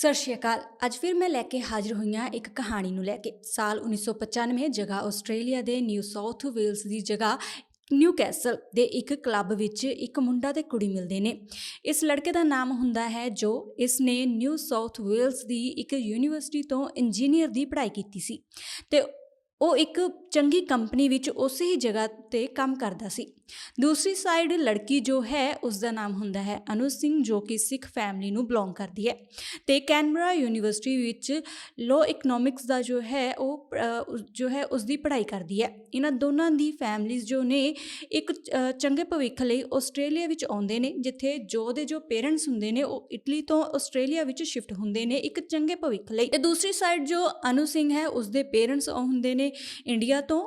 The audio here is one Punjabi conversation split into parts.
ਸਤਿ ਸ਼੍ਰੀ ਅਕਾਲ। ਅੱਜ ਫਿਰ ਮੈਂ ਲੈ ਕੇ ਹਾਜ਼ਰ ਹੋਈ ਹਾਂ ਇੱਕ ਕਹਾਣੀ ਨੂੰ ਲੈ ਕੇ। ਸਾਲ 1995 ਜਗ੍ਹਾ ਆਸਟ੍ਰੇਲੀਆ ਦੇ ਨਿਊ ਸਾਊਥ ਵੇਲਸ ਦੀ ਜਗ੍ਹਾ ਨਿਊ ਕੈਸਲ ਦੇ ਇੱਕ ਕਲੱਬ ਵਿੱਚ ਇੱਕ ਮੁੰਡਾ ਤੇ ਕੁੜੀ ਮਿਲਦੇ ਨੇ। ਇਸ ਲੜਕੇ ਦਾ ਨਾਮ ਹੁੰਦਾ ਹੈ ਜੋ। ਇਸ ਨੇ ਨਿਊ ਸਾਊਥ ਵੇਲਸ ਦੀ ਇੱਕ ਯੂਨੀਵਰਸਿਟੀ ਤੋਂ ਇੰਜੀਨੀਅਰ ਦੀ ਪੜ੍ਹਾਈ ਕੀਤੀ ਸੀ ਤੇ ਉਹ ਇੱਕ ਚੰਗੀ ਕੰਪਨੀ ਵਿੱਚ ਉਸੇ ਹੀ ਜਗ੍ਹਾ ਤੇ ਕੰਮ ਕਰਦਾ ਸੀ। ਦੂਸਰੀ ਸਾਈਡ ਲੜਕੀ ਜੋ ਹੈ ਉਸ ਦਾ ਨਾਮ ਹੁੰਦਾ ਹੈ ਅਨੂ ਸਿੰਘ, ਜੋ ਕਿ ਸਿੱਖ ਫੈਮਿਲੀ ਨੂੰ ਬਿਲੋਂਗ ਕਰਦੀ ਹੈ। ਤੇ ਕੈਨਬਰਾ ਯੂਨੀਵਰਸਿਟੀ ਵਿੱਚ ਲੋ ਇਕਨੋਮਿਕਸ ਦਾ ਜੋ ਹੈ, ਉਹ ਜੋ ਹੈ ਉਸ ਦੀ ਪੜ੍ਹਾਈ ਕਰਦੀ ਹੈ। ਇਹਨਾਂ ਦੋਨਾਂ ਦੀ ਫੈਮਿਲੀਜ਼ ਜੋ ਨੇ, ਇੱਕ ਚੰਗੇ ਭਵਿੱਖ ਲਈ ਆਸਟ੍ਰੇਲੀਆ ਵਿੱਚ ਆਉਂਦੇ ਨੇ, ਜਿੱਥੇ ਜੋ ਦੇ ਜੋ ਪੇਰੈਂਟਸ ਹੁੰਦੇ ਨੇ, ਉਹ ਇਟਲੀ ਤੋਂ ਆਸਟ੍ਰੇਲੀਆ ਵਿੱਚ ਸ਼ਿਫਟ ਹੁੰਦੇ ਨੇ, ਇੱਕ ਚੰਗੇ ਭਵਿੱਖ ਲਈ। ਤੇ ਦੂਸਰੀ ਸਾਈਡ ਜੋ ਅਨੂ ਸਿੰਘ ਹੈ ਉਸ ਦੇ ਪੇਰੈਂਟਸ ਹੁੰਦੇ ਨੇ, ਇੰਡੀਆ ਤੋਂ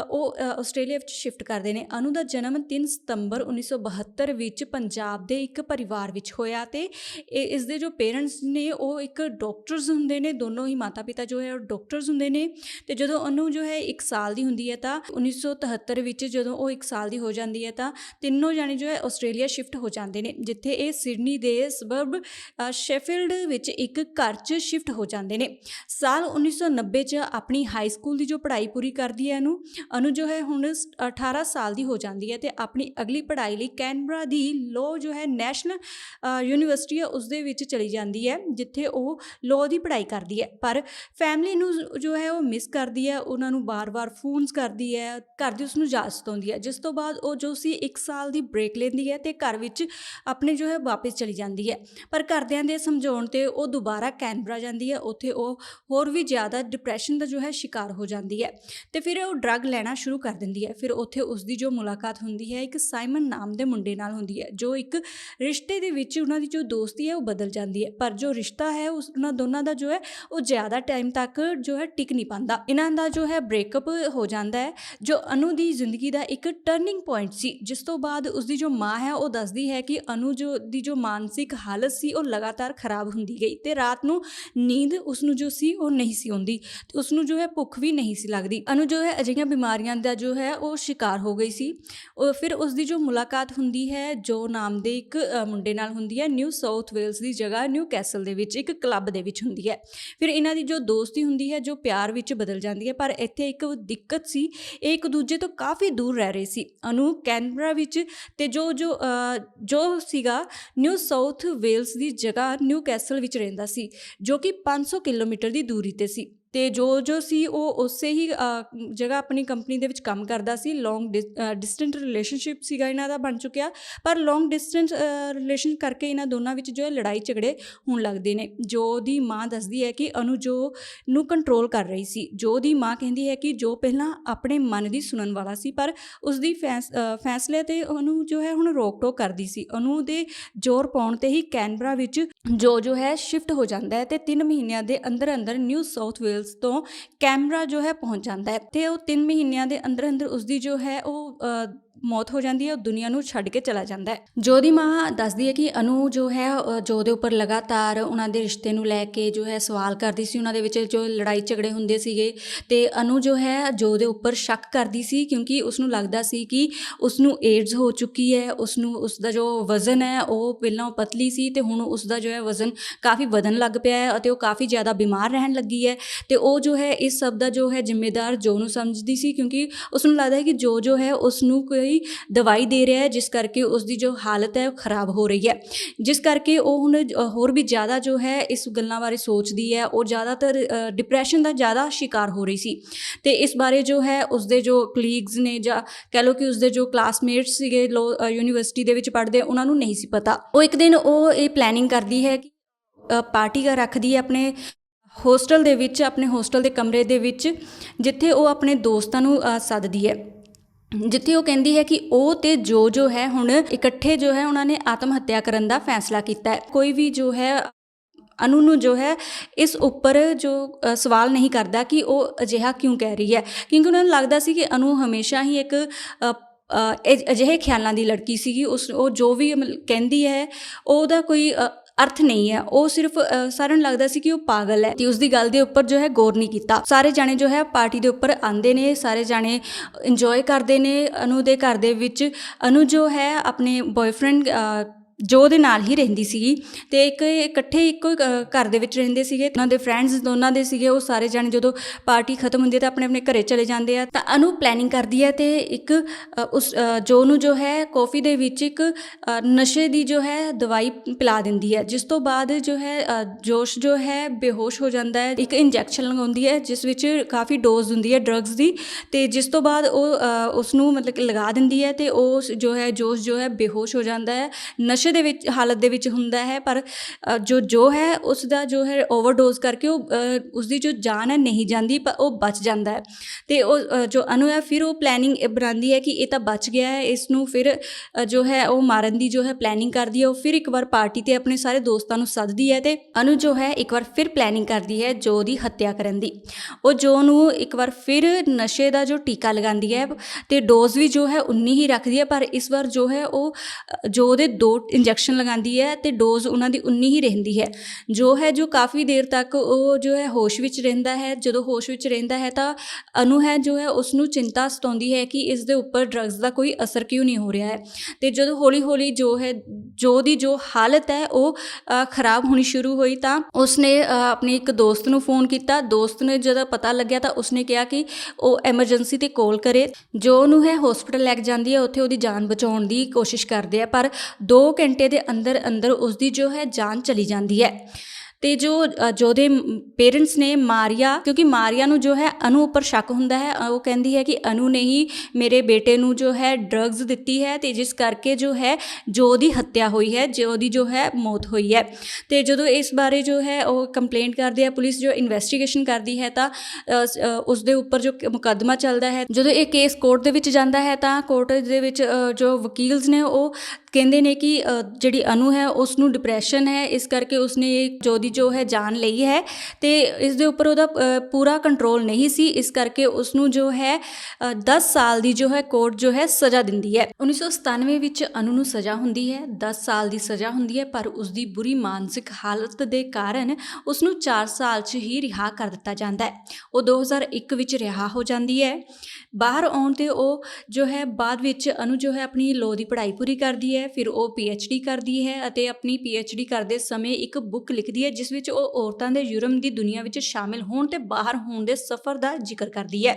ਉਹ ਆਸਟ੍ਰੇਲੀਆ ਵਿੱਚ ਸ਼ਿਫਟ ਕਰਦੇ ਨੇ। ਅਨੂ ਦਾ ਜਨਮ 3 ਸਤੰਬਰ 1972 ਵਿੱਚ ਪੰਜਾਬ ਦੇ ਇੱਕ ਪਰਿਵਾਰ ਵਿੱਚ ਹੋਇਆ ਤੇ ਇਹ ਇਸ ਦੇ ਜੋ ਪੇਰੈਂਟਸ ਨੇ ਉਹ ਇੱਕ ਡਾਕਟਰਸ ਹੁੰਦੇ ਨੇ, ਦੋਨੋਂ ਹੀ ਮਾਤਾ ਪਿਤਾ ਜੋ ਹੈ ਉਹ ਡਾਕਟਰਸ ਹੁੰਦੇ ਨੇ ਤੇ ਜਦੋਂ ਉਹਨੂੰ ਜੋ ਹੈ 1 ਸਾਲ ਦੀ ਹੁੰਦੀ ਹੈ ਤਾਂ 1973 ਵਿੱਚ ਜਦੋਂ ਉਹ 1 ਸਾਲ ਦੀ ਹੋ ਜਾਂਦੀ ਹੈ ਤਾਂ ਤਿੰਨੋਂ ਜਾਣੇ ਜੋ ਹੈ ਆਸਟ੍ਰੇਲੀਆ ਸ਼ਿਫਟ ਹੋ ਜਾਂਦੇ ਨੇ, ਜਿੱਥੇ ਇਹ ਸਿਡਨੀ ਦੇ ਸਬਰਬ ਸ਼ੈਫੀਲਡ ਵਿੱਚ ਇੱਕ ਘਰ 'ਚ ਸ਼ਿਫਟ ਹੋ ਜਾਂਦੇ ਨੇ। ਸਾਲ 1990 ਚ ਆਪਣੀ ਹਾਈ ਸਕੂਲ ਦੀ ਜੋ ਪੜ੍ਹਾਈ ਪੂਰੀ ਕਰਦੀ ਹੈ ਇਹਨੂੰ ਅਨੂ ਜੋ ਹੈ ਹੁਣ ਸ- 18 ਸਾਲ ਦੀ ਹੋ ਜਾਂਦੀ ਹੈ ਤੇ ਆਪਣੀ ਅਗਲੀ ਪੜ੍ਹਾਈ ਲਈ ਕੈਨਬਰਾ ਦੀ ਲੋ ਜੋ ਹੈ ਨੈਸ਼ਨਲ ਯੂਨੀਵਰਸਿਟੀ ਹੈ ਉਸ ਦੇ ਵਿੱਚ ਚਲੀ ਜਾਂਦੀ ਹੈ, ਜਿੱਥੇ ਉਹ ਲੋ ਦੀ ਪੜ੍ਹਾਈ ਕਰਦੀ ਹੈ। ਪਰ ਫੈਮਿਲੀ ਨੂੰ ਜੋ ਹੈ ਉਹ ਮਿਸ ਕਰਦੀ ਹੈ, ਉਹਨਾਂ ਨੂੰ ਬਾਰ-ਬਾਰ ਫੋਨਸ ਕਰਦੀ ਹੈ, ਘਰ ਦੀ ਉਸ ਨੂੰ ਯਾਦ ਸਤਾਉਂਦੀ ਹੈ। ਜਿਸ ਤੋਂ ਬਾਅਦ ਉਹ ਜੋ ਸੀ 1 ਸਾਲ ਦੀ ਬ੍ਰੇਕ ਲੈਂਦੀ ਹੈ ਤੇ ਘਰ ਵਿੱਚ ਆਪਣੇ ਜੋ ਹੈ ਵਾਪਸ ਚਲੀ ਜਾਂਦੀ ਹੈ। ਪਰ ਘਰਦਿਆਂ ਦੇ ਸਮਝਾਉਣ ਤੇ ਉਹ ਦੁਬਾਰਾ ਕੈਨਬਰਾ ਜਾਂਦੀ ਹੈ, ਉੱਥੇ ਉਹ ਹੋਰ ਵੀ ਜ਼ਿਆਦਾ ਡਿਪਰੈਸ਼ਨ ਦਾ ਜੋ ਹੈ ਸ਼ਿਕਾਰ ਹੋ ਜਾਂਦੀ ਹੈ। ਤੇ ਫਿਰ ਉਹ ਡਰੱਗ ਲੈਣਾ ਸ਼ੁਰੂ ਕਰ ਦਿੰਦੀ ਹੈ। ਫਿਰ ਉੱਥੇ ਉਸ ਦੀ ਜੋ ਮੁਲਾਕਾਤ ਹੁੰਦੀ ਹੈ, ਇੱਕ ਸਾਈਮਨ ਨਾਮ ਦੇ ਮੁੰਡੇ ਨਾਲ ਹੁੰਦੀ ਹੈ, ਜੋ ਇੱਕ ਰਿਸ਼ਤੇ ਦੇ ਵਿੱਚ ਉਹਨਾਂ ਦੀ ਜੋ ਦੋਸਤੀ ਹੈ ਉਹ ਬਦਲ ਜਾਂਦੀ ਹੈ, ਪਰ ਜੋ ਰਿਸ਼ਤਾ ਹੈ ਉਸ ਉਹਨਾਂ ਦੋਨਾਂ ਦਾ ਜੋ ਹੈ, ਉਹ ਜ਼ਿਆਦਾ ਟਾਈਮ ਤੱਕ ਜੋ ਹੈ ਟਿਕ ਨਹੀਂ ਪਾਉਂਦਾ। ਇਹਨਾਂ ਦਾ ਜੋ ਹੈ ਬ੍ਰੇਕਅਪ ਹੋ ਜਾਂਦਾ ਹੈ, ਜੋ ਅਨੂ ਦੀ ਜ਼ਿੰਦਗੀ ਦਾ ਇੱਕ ਟਰਨਿੰਗ ਪੁਆਇੰਟ ਸੀ, ਜਿਸ ਤੋਂ ਬਾਅਦ ਉਸ ਦੀ ਜੋ ਮਾਂ ਹੈ ਉਹ ਦੱਸਦੀ ਹੈ ਕਿ ਅਨੂ ਜੋ ਦੀ ਜੋ ਮਾਨਸਿਕ ਹਾਲਤ ਸੀ ਉਹ ਲਗਾਤਾਰ ਖਰਾਬ ਹੁੰਦੀ ਗਈ ਤੇ ਰਾਤ ਨੂੰ ਨੀਂਦ ਉਸ ਨੂੰ ਜੋ ਸੀ ਉਹ ਨਹੀਂ ਸੀ ਆਉਂਦੀ, ਤੇ ਉਸ ਨੂੰ ਜੋ ਹੈ ਭੁੱਖ ਵੀ ਨਹੀਂ ਸੀ ਲੱਗਦੀ। ਅਨੂ ਜੋ ਹੈ ਅਜਿਹੀਆਂ ਬਿਮਾਰੀਆਂ ਦਾ ਜੋ ਹੈ ਉਹ ਸ਼ਿਕਾਰ ਹੋ ਗਈ ਸੀ। ਫਿਰ ਉਸ ਦੀ ਜੋ ਮੁਲਾਕਾਤ ਹੁੰਦੀ ਹੈ, ਜੋ ਨਾਮ ਦੇ ਇੱਕ ਮੁੰਡੇ ਨਾਲ ਹੁੰਦੀ ਹੈ, ਨਿਊ ਸਾਊਥ ਵੇਲਸ ਦੀ ਜਗ੍ਹਾ, ਨਿਊ ਕੈਸਲ ਦੇ ਵਿੱਚ, ਇੱਕ ਕਲੱਬ ਦੇ ਵਿੱਚ ਹੁੰਦੀ ਹੈ। ਫਿਰ ਇਹਨਾਂ ਦੀ ਜੋ ਦੋਸਤੀ ਹੁੰਦੀ ਹੈ, ਜੋ ਪਿਆਰ ਵਿੱਚ ਬਦਲ ਜਾਂਦੀ ਹੈ, ਪਰ ਇੱਥੇ ਇੱਕ ਦਿੱਕਤ ਸੀ, ਇਹ ਇੱਕ ਦੂਜੇ ਤੋਂ ਕਾਫੀ ਦੂਰ ਰਹਿ ਰਹੇ ਸੀ। ਅਨੂ ਕੈਨਬਰਾ ਵਿੱਚ ਤੇ ਜੋ ਜੋ ਜੋ ਸੀਗਾ, ਨਿਊ ਸਾਊਥ ਵੇਲਸ ਦੀ ਜਗ੍ਹਾ, ਨਿਊ ਕੈਸਲ ਵਿੱਚ ਰਹਿੰਦਾ ਸੀ, ਜੋ ਕਿ 500 ਕਿਲੋਮੀਟਰ ਦੀ ਦੂਰੀ ਤੇ ਸੀ। ਤੇ ਜੋ ਜੋ ਸੀ ਉਹ ਉਸੇ ਹੀ ਜਗ੍ਹਾ ਆਪਣੀ ਕੰਪਨੀ ਦੇ ਵਿੱਚ ਕੰਮ ਕਰਦਾ ਸੀ। ਲੌਂਗ ਡਿਸਟੈਂਟ ਰਿਲੇਸ਼ਨਸ਼ਿਪ ਸੀਗਾ ਇਹਨਾਂ ਦਾ, ਬਣ ਚੁੱਕਿਆ। ਪਰ ਲੌਂਗ ਡਿਸਟੈਂਸ ਰਿਲੇਸ਼ਨ ਕਰਕੇ ਇਹਨਾਂ ਦੋਨਾਂ ਵਿੱਚ ਜੋ ਹੈ ਲੜਾਈ ਝਗੜੇ ਹੋਣ ਲੱਗਦੇ ਨੇ। ਜੋ ਦੀ ਮਾਂ ਦੱਸਦੀ ਹੈ ਕਿ ਅਨੂ ਜੋ ਨੂੰ ਕੰਟਰੋਲ ਕਰ ਰਹੀ ਸੀ। ਜੋ ਦੀ ਮਾਂ ਕਹਿੰਦੀ ਹੈ ਕਿ ਜੋ ਪਹਿਲਾਂ ਆਪਣੇ ਮਨ ਦੀ ਸੁਣਨ ਵਾਲਾ ਸੀ, ਪਰ ਉਸ ਦੀ ਫੈਸ- ਫੈਸਲੇ ਤੇ ਉਹਨੂੰ ਜੋ ਹੈ ਹੁਣ ਰੋਕ ਟੋਕ ਕਰਦੀ ਸੀ। ਉਹਨੂੰ ਦੇ ਜ਼ੋਰ ਪਾਉਣ ਤੇ ਹੀ ਕੈਨਬਰਾ ਵਿੱਚ ਜੋ ਜੋ ਹੈ ਸ਼ਿਫਟ ਹੋ ਜਾਂਦਾ ਹੈ ਤੇ 3 ਮਹੀਨਿਆਂ ਦੇ ਅੰਦਰ ਅੰਦਰ ਨਿਊ ਸਾਊਥ ਵੇਲ ਵੇਲਸ ਤੋਂ ਕੈਮਰਾ ਜੋ ਹੈ ਪਹੁੰਚ ਜਾਂਦਾ ਹੈ। ਤੇ ਉਹ 3 ਮਹੀਨਿਆਂ ਦੇ ਅੰਦਰ ਅੰਦਰ ਉਸ ਦੀ ਜੋ ਹੈ ਉਹ ਮੌਤ ਹੋ ਜਾਂਦੀ ਹੈ, ਉਹ ਦੁਨੀਆ ਨੂੰ ਛੱਡ ਕੇ ਚਲਾ ਜਾਂਦਾ ਹੈ। ਜੋ ਦੀ ਮਾਂ ਦੱਸਦੀ ਹੈ ਕਿ ਅਨੂ ਜੋ ਹੈ ਜੋ ਦੇ ਉੱਪਰ ਲਗਾਤਾਰ ਉਹਨਾਂ ਦੇ ਰਿਸ਼ਤੇ ਨੂੰ ਲੈ ਕੇ ਜੋ ਹੈ ਸਵਾਲ ਕਰਦੀ ਸੀ, ਉਹਨਾਂ ਦੇ ਵਿੱਚ ਜੋ ਲੜਾਈ ਝਗੜੇ ਹੁੰਦੇ ਸੀਗੇ ਤੇ ਅਨੂ ਜੋ ਹੈ ਜੋ ਦੇ ਉੱਪਰ ਸ਼ੱਕ ਕਰਦੀ ਸੀ ਕਿਉਂਕਿ ਉਸ ਨੂੰ ਲੱਗਦਾ ਸੀ ਕਿ ਉਸ ਨੂੰ ਏਡਜ਼ ਹੋ ਚੁੱਕੀ ਹੈ ਉਸ ਨੂੰ ਉਸ ਦਾ ਜੋ ਵਜ਼ਨ ਹੈ, ਉਹ ਪਹਿਲਾਂ ਪਤਲੀ ਸੀ ਤੇ ਹੁਣ ਉਸ ਦਾ ਜੋ ਹੈ ਵਜ਼ਨ ਕਾਫੀ ਵਧਣ ਲੱਗ ਪਿਆ ਹੈ ਅਤੇ ਉਹ ਕਾਫੀ ਜ਼ਿਆਦਾ ਬਿਮਾਰ ਰਹਿਣ ਲੱਗੀ ਹੈ ਤੇ ਉਹ ਜੋ ਹੈ, ਇਸ ਸਭ ਦਾ ਜੋ ਹੈ ਜ਼ਿੰਮੇਦਾਰ ਜੋ ਨੂੰ ਸਮਝਦੀ ਸੀ ਕਿਉਂਕਿ ਉਸ ਨੂੰ ਲੱਗਦਾ ਹੈ ਕਿ ਜੋ ਜੋ ਹੈ ਉਸ ਨੂੰ ਕੋਈ ਦਵਾਈ ਦੇ ਰਿਹਾ ਹੈ, ਜਿਸ ਕਰਕੇ ਉਸ ਦੀ ਜੋ ਹਾਲਤ ਹੈ ਉਹ ਖਰਾਬ ਹੋ ਰਹੀ ਹੈ। ਜਿਸ ਕਰਕੇ ਉਹ ਹੁਣ ਹੋਰ ਵੀ ਜ਼ਿਆਦਾ ਜੋ ਹੈ, ਇਸ ਗੱਲਾਂ ਬਾਰੇ ਸੋਚਦੀ ਹੈ। ਉਹ ਜ਼ਿਆਦਾਤਰ ਡਿਪਰੈਸ਼ਨ ਦਾ ਜ਼ਿਆਦਾ ਸ਼ਿਕਾਰ ਹੋ ਰਹੀ ਸੀ। ਤੇ ਇਸ ਬਾਰੇ ਜੋ ਹੈ ਉਸ ਦੇ ਜੋ ਕਲੀਗਸ ਨੇ ਜਾਂ ਕਹਿ ਲਓ ਕਿ ਉਸ ਦੇ ਜੋ ਕਲਾਸਮੇਟਸ ਸੀਗੇ, ਲੋ ਯੂਨੀਵਰਸਿਟੀ ਦੇ ਵਿੱਚ ਪੜ੍ਹਦੇ, ਉਹਨਾਂ ਨੂੰ ਨਹੀਂ ਸੀ ਪਤਾ। ਉਹ ਇੱਕ ਦਿਨ ਉਹ ਇਹ ਪਲੈਨਿੰਗ ਕਰਦੀ ਹੈ ਕਿ ਪਾਰਟੀ ਕਰ ਰੱਖਦੀ ਹੈ ਆਪਣੇ ਹੋਸਟਲ ਦੇ ਵਿੱਚ, ਆਪਣੇ ਹੋਸਟਲ ਦੇ ਕਮਰੇ ਦੇ ਵਿੱਚ, ਜਿੱਥੇ ਉਹ ਆਪਣੇ ਦੋਸਤਾਂ ਨੂੰ ਸੱਦਦੀ ਹੈ। ਜਿੱਥੇ ਉਹ ਕਹਿੰਦੀ ਹੈ ਕਿ ਉਹ ਤੇ ਜੋ ਜੋ ਹੈ ਹੁਣ ਇਕੱਠੇ ਜੋ ਹੈ ਉਹਨਾਂ ਨੇ ਆਤਮ ਹੱਤਿਆ ਕਰਨ ਦਾ ਫੈਸਲਾ ਕੀਤਾ ਹੈ। ਕੋਈ ਵੀ ਜੋ ਹੈ, ਅਨੂ ਨੂੰ ਜੋ ਹੈ, ਇਸ ਉੱਪਰ ਜੋ ਸਵਾਲ ਨਹੀਂ ਕਰਦਾ ਕਿ ਉਹ ਅਜਿਹਾ ਕਿਉਂ ਕਹਿ ਰਹੀ ਹੈ। ਕਿਉਂਕਿ ਉਹਨਾਂ ਨੂੰ ਲੱਗਦਾ ਸੀ ਕਿ ਅਨੂ ਹਮੇਸ਼ਾ ਹੀ ਇੱਕ ਅਜਿਹੇ ਖਿਆਲਾਂ ਦੀ ਲੜਕੀ ਸੀਗੀ। ਉਸ, ਉਹ ਜੋ ਵੀ ਮਤਲਬ ਕਹਿੰਦੀ ਹੈ, ਉਹਦਾ ਕੋਈ ਅਰਥ ਨਹੀਂ ਹੈ। ਉਹ ਸਿਰਫ ਸਾਰਿਆਂ ਨੂੰ ਲੱਗਦਾ ਸੀ ਕਿ ਉਹ ਪਾਗਲ ਹੈ ਤੇ ਉਸ ਦੀ ਗੱਲ ਦੇ ਉੱਪਰ ਜੋ ਹੈ ਗੌਰ ਨਹੀਂ ਕੀਤਾ। ਸਾਰੇ ਜਾਣੇ ਜੋ ਹੈ ਪਾਰਟੀ ਦੇ ਉੱਪਰ ਆਂਦੇ ਨੇ, ਸਾਰੇ ਜਾਣੇ ਇੰਜੋਏ ਕਰਦੇ ਨੇ ਅਨੂ ਦੇ ਘਰ ਦੇ ਵਿੱਚ। ਅਨੂ ਜੋ ਹੈ ਆਪਣੇ ਬॉयਫ੍ਰੈਂਡ ਜੋ ਦੇ ਨਾਲ ਹੀ ਰਹਿੰਦੀ ਸੀਗੀ ਤੇ ਇੱਕ ਇਕੱਠੇ ਇੱਕੋ ਘਰ ਦੇ ਵਿੱਚ ਰਹਿੰਦੇ ਸੀਗੇ ਉਹਨਾਂ ਦੇ ਫਰੈਂਡਸ ਦੋਨਾਂ ਦੇ ਸੀਗੇ ਉਹ ਸਾਰੇ ਜਾਣੇ ਜਦੋਂ ਪਾਰਟੀ ਖਤਮ ਹੁੰਦੀ ਹੈ ਤਾਂ ਆਪਣੇ ਆਪਣੇ ਘਰੇ ਚਲੇ ਜਾਂਦੇ ਆ। ਤਾਂ ਅਨੂ ਪਲੈਨਿੰਗ ਕਰਦੀ ਹੈ ਤੇ ਇੱਕ ਉਸ ਜੋ ਨੂੰ ਜੋ ਹੈ ਕਾਫੀ ਦੇ ਵਿੱਚ ਇੱਕ ਨਸ਼ੇ ਦੀ ਜੋ ਹੈ ਦਵਾਈ ਪਿਲਾ ਦਿੰਦੀ ਹੈ ਜਿਸ ਤੋਂ ਬਾਅਦ ਜੋ ਹੈ ਜੋਸ਼ ਜੋ ਹੈ ਬੇਹੋਸ਼ ਹੋ ਜਾਂਦਾ ਹੈ। ਇੱਕ ਇੰਜੈਕਸ਼ਨ ਲਗਾਉਂਦੀ ਹੈ ਜਿਸ ਵਿੱਚ ਕਾਫੀ ਡੋਜ਼ ਹੁੰਦੀ ਹੈ ਡਰੱਗਸ ਦੀ ਤੇ ਜਿਸ ਤੋਂ ਬਾਅਦ ਉਹ ਅ, ਉਸ ਨੂੰ ਮਤਲਬ ਕਿ ਲਗਾ ਦਿੰਦੀ ਹੈ ਤੇ ਉਹ ਜੋ ਹੈ ਜੋਸ਼ ਜੋ ਹੈ ਬੇਹੋਸ਼ ਹੋ ਜਾਂਦਾ ਹੈ। ਨਸ਼ੇ ਦੇ ਵਿੱਚ ਹਾਲਤ ਦੇ ਵਿੱਚ ਹੁੰਦਾ ਹੈ ਪਰ ਜੋ ਜੋ ਹੈ ਉਸ ਦਾ ਜੋ ਹੈ ਓਵਰਡੋਜ਼ ਕਰਕੇ ਉਹ ਅ, ਉਸ ਦੀ ਜੋ ਜਾਨ ਹੈ ਨਹੀਂ ਜਾਂਦੀ ਪਰ ਉਹ ਬਚ ਜਾਂਦਾ ਹੈ। ਤੇ ਉਹ ਜੋ ਅਨੂ ਹੈ ਫਿਰ ਉਹ ਪਲੈਨਿੰਗ ਬਣਾਉਂਦੀ ਹੈ ਕਿ ਇਹ ਤਾਂ ਬਚ ਗਿਆ ਹੈ ਇਸ ਨੂੰ ਫਿਰ ਜੋ ਹੈ ਉਹ ਮਾਰਨ ਦੀ ਜੋ ਹੈ ਪਲੈਨਿੰਗ ਕਰਦੀ ਹੈ ਉਹ ਫਿਰ ਇੱਕ ਵਾਰ ਪਾਰਟੀ ਤੇ ਆਪਣੇ ਸਾਰੇ ਦੋਸਤਾਂ ਨੂੰ ਸੱਦਦੀ ਹੈ ਤੇ ਅਨੂ ਜੋ ਹੈ ਇੱਕ ਵਾਰ ਫਿਰ ਪਲੈਨਿੰਗ ਕਰਦੀ ਹੈ ਜੋ ਦੀ ਹੱਤਿਆ ਕਰਨ ਦੀ। ਉਹ ਜੋ ਨੂੰ ਇੱਕ ਵਾਰ ਫਿਰ ਨਸ਼ੇ ਦਾ ਜੋ ਟੀਕਾ ਲਗਾਉਂਦੀ ਹੈ ਤੇ ਡੋਜ਼ ਵੀ ਜੋ ਹੈ ਉਨੀ ਹੀ ਰੱਖਦੀ ਹੈ ਪਰ ਇਸ ਵਾਰ ਜੋ ਹੈ ਉਹ ਜੋ ਦੇ ਦੋ ਇੰਜੈਕਸ਼ਨ ਲਗਾਉਂਦੀ ਹੈ ਤੇ ਡੋਜ਼ ਉਹਨਾਂ ਦੀ ਉਨੀ ਹੀ ਰਹਿੰਦੀ ਹੈ। ਜੋ ਹੈ, ਜੋ ਕਾਫੀ ਦੇਰ ਤੱਕ ਉਹ ਜੋ ਹੈ, ਹੋਸ਼ ਵਿੱਚ ਰਹਿੰਦਾ ਹੈ। ਜਦੋਂ ਹੋਸ਼ ਵਿੱਚ ਰਹਿੰਦਾ ਹੈ ਤਾਂ ਅਨੂ ਹੈ, ਜੋ ਹੈ ਉਸ ਨੂੰ ਚਿੰਤਾ ਸਤਾਉਂਦੀ ਹੈ ਕਿ ਇਸ ਦੇ ਉੱਪਰ ਡਰੱਗਸ ਦਾ ਕੋਈ ਅਸਰ ਕਿਉਂ ਨਹੀਂ ਹੋ ਰਿਹਾ ਹੈ। ਤੇ ਜਦੋਂ ਹੌਲੀ ਹੌਲੀ ਜੋ ਹੈ, ਜੋ ਦੀ ਜੋ ਹਾਲਤ ਹੈ, ਉਹ ਖਰਾਬ ਹੋਣੀ ਸ਼ੁਰੂ ਹੋਈ ਤਾਂ ਉਸਨੇ ਆਪਣੇ ਇੱਕ ਦੋਸਤ ਨੂੰ ਫੋਨ ਕੀਤਾ। ਦੋਸਤ ਨੇ ਜਦੋਂ ਪਤਾ ਲੱਗਿਆ ਤਾਂ ਉਸਨੇ ਕਿਹਾ ਕਿ ਉਹ ਐਮਰਜੈਂਸੀ ਤੇ ਕਾਲ ਕਰੇ। ਜੋ ਨੂੰ ਹੈ ਹਸਪੀਟਲ ਲੈ ਕੇ ਜਾਂਦੀ ਹੈ, ਉੱਥੇ ਉਹਦੀ ਜਾਨ ਬਚਾਉਣ ਦੀ ਕੋਸ਼ਿਸ਼ ਕਰਦੇ ਆ। ਪਰ 2 ਘੰਟੇ ਘੰਟੇ ਦੇ ਅੰਦਰ ਅੰਦਰ ਉਸਦੀ ਜੋ ਹੈ ਜਾਨ ਚਲੀ ਜਾਂਦੀ ਹੈ। ਤੇ ਜੋ ਅ, ਪੇਰੈਂਟਸ ਨੇ ਮਾਰੀਆ ਕਿਉਂਕਿ ਮਾਰੀਆ ਨੂੰ ਜੋ ਹੈ ਅਨੂ ਉੱਪਰ ਸ਼ੱਕ ਹੁੰਦਾ ਹੈ ਉਹ ਕਹਿੰਦੀ ਹੈ ਕਿ ਅਨੂ ਨੇ ਹੀ ਮੇਰੇ ਬੇਟੇ ਨੂੰ ਜੋ ਹੈ ਡਰੱਗਸ ਦਿੱਤੀ ਹੈ ਤੇ ਜਿਸ ਕਰਕੇ ਜੋ ਹੈ ਜੋ ਦੀ ਹੱਤਿਆ ਹੋਈ ਹੈ ਜੋ ਦੀ ਜੋ ਹੈ ਮੌਤ ਹੋਈ ਹੈ। ਤੇ ਜਦੋਂ ਇਸ ਬਾਰੇ ਜੋ ਹੈ ਉਹ ਕੰਪਲੇਂਟ ਕਰਦੀ ਹੈ ਪੁਲਿਸ ਜੋ ਇਨਵੈਸਟੀਗੇਸ਼ਨ ਕਰਦੀ ਹੈ ਤਾਂ ਅ, ਉਸ ਦੇ ਉੱਪਰ ਜੋ ਮੁਕੱਦਮਾ ਚੱਲਦਾ ਹੈ। ਜਦੋਂ ਇਹ ਕੇਸ ਕੋਰਟ ਦੇ ਵਿੱਚ ਜਾਂਦਾ ਹੈ ਤਾਂ ਕੋਰਟ ਦੇ ਵਿੱਚ ਜੋ ਵਕੀਲਸ ਨੇ ਉਹ ਕਹਿੰਦੇ ਨੇ ਕਿ ਜਿਹੜੀ ਅਨੂ ਹੈ ਉਸ ਨੂੰ ਡਿਪਰੈਸ਼ਨ ਹੈ ਇਸ ਕਰਕੇ ਉਸਨੇ ਇਹ ਜੋ ਦੀ ਜੋ ਹੈ ਜਾਨ ਲਈ ਹੈ ਤੇ ਇਸ ਦੇ ਉੱਪਰ ਉਹਦਾ ਪੂਰਾ ਕੰਟਰੋਲ ਨਹੀਂ ਸੀ ਇਸ ਕਰਕੇ ਉਸ ਨੂੰ ਜੋ ਹੈ ਅ, 10 ਸਾਲ ਦੀ ਜੋ ਹੈ ਕੋਰਟ ਜੋ ਹੈ ਸਜ਼ਾ ਦਿੰਦੀ ਹੈ। 1997 ਵਿੱਚ ਅਨੂ ਨੂੰ ਸਜ਼ਾ ਹੁੰਦੀ ਹੈ 10 ਸਾਲ ਦੀ ਸਜ਼ਾ ਹੁੰਦੀ ਹੈ ਪਰ ਉਸ ਦੀ ਬੁਰੀ ਮਾਨਸਿਕ ਹਾਲਤ ਦੇ ਕਾਰਨ ਉਸ ਨੂੰ 4 ਸਾਲ 'ਚ ਹੀ ਰਿਹਾ ਕਰ ਦਿੱਤਾ ਜਾਂਦਾ ਹੈ। ਉਹ 2001 ਵਿੱਚ ਰਿਹਾ ਹੋ ਜਾਂਦੀ ਹੈ। ਬਾਹਰ ਆਉਣ ਤੇ ਉਹ ਜੋ ਹੈ ਬਾਅਦ ਵਿੱਚ ਅਨੂ ਜੋ ਹੈ ਆਪਣੀ ਲੋ ਦੀ ਪੜ੍ਹਾਈ ਪੂਰੀ ਕਰਦੀ ਹੈ ਫਿਰ ਉਹ ਡੀ ਕਰਦੀ ਹੈ ਅਤੇ ਆਪਣੀ ਡੀ ਕਰਦੇ ਸਮੇਂ ਇੱਕ ਬੁੱਕ ਲਿਖਦੀ ਹੈ ਜਿਸ ਵਿੱਚ ਉਹ ਔਰਤਾਂ ਦੇ ਜੁਰਮ ਦੀ ਦੁਨੀਆ ਵਿੱਚ ਸ਼ਾਮਿਲ ਹੋਣ ਤੇ ਬਾਹਰ ਹੋਣ ਦੇ ਸਫ਼ਰ ਦਾ ਜ਼ਿਕਰ ਕਰਦੀ ਹੈ।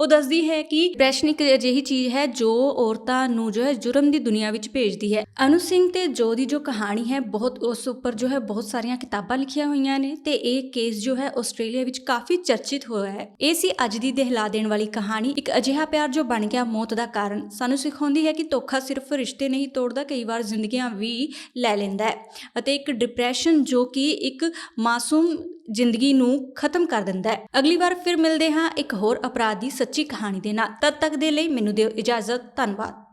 ਉਹ ਦੱਸਦੀ ਹੈ ਕਿ ਡਿਪਰੈਸ਼ਨ ਇੱਕ ਅਜਿਹੀ ਚੀਜ਼ ਹੈ ਜੋ ਔਰਤਾਂ ਨੂੰ ਜੋ ਹੈ ਜੁਰਮ ਦੀ ਦੁਨੀਆ ਵਿੱਚ ਭੇਜਦੀ ਹੈ। ਅਨੂ ਸਿੰਘ ਤੇ ਜੋ ਦੀ ਜੋ ਕਹਾਣੀ ਹੈ ਬਹੁਤ ਉਸ ਉੱਪਰ ਜੋ ਹੈ ਬਹੁਤ ਸਾਰੀਆਂ ਕਿਤਾਬਾਂ ਲਿਖੀਆਂ ਹੋਈਆਂ ਨੇ ਤੇ ਇਹ ਕੇਸ ਜੋ ਹੈ ਆਸਟ੍ਰੇਲੀਆ ਵਿੱਚ ਕਾਫੀ ਚਰਚਿਤ ਹੋਇਆ ਹੈ। ਇਹ ਸੀ ਅੱਜ ਦੀ ਦਹਿਲਾ ਦੇਣ ਵਾਲੀ ਕਹਾਣੀ। ਇੱਕ ਅਜਿਹਾ ਪਿਆਰ ਜੋ ਬਣ ਗਿਆ ਮੌਤ ਦਾ ਕਾਰਨ ਸਾਨੂੰ ਸਿਖਾਉਂਦੀ ਹੈ ਕਿ ਧੋਖਾ ਸਿਰਫ ਰਿਸ਼ਤੇ ਨਹੀਂ ਤੋੜਦਾ, ਕਈ ਵਾਰ ਜ਼ਿੰਦਗੀਆਂ ਵੀ ਲੈ ਲੈਂਦਾ ਹੈ ਅਤੇ ਇੱਕ ਡਿਪਰੈਸ਼ਨ ਜੋ ਕਿ ਇੱਕ ਇੱਕ ਮਾਸੂਮ ਜ਼ਿੰਦਗੀ ਨੂੰ ਖਤਮ ਕਰ ਦਿੰਦਾ ਹੈ। ਅਗਲੀ ਵਾਰ ਫਿਰ ਮਿਲਦੇ ਹਾਂ ਇੱਕ ਹੋਰ ਅਪਰਾਧ ਦੀ ਸੱਚੀ ਕਹਾਣੀ ਦੇ ਨਾਲ। ਤਦ ਤੱਕ ਦੇ ਲਈ ਮੈਨੂੰ ਦਿਓ ਇਜਾਜ਼ਤ। ਧੰਨਵਾਦ।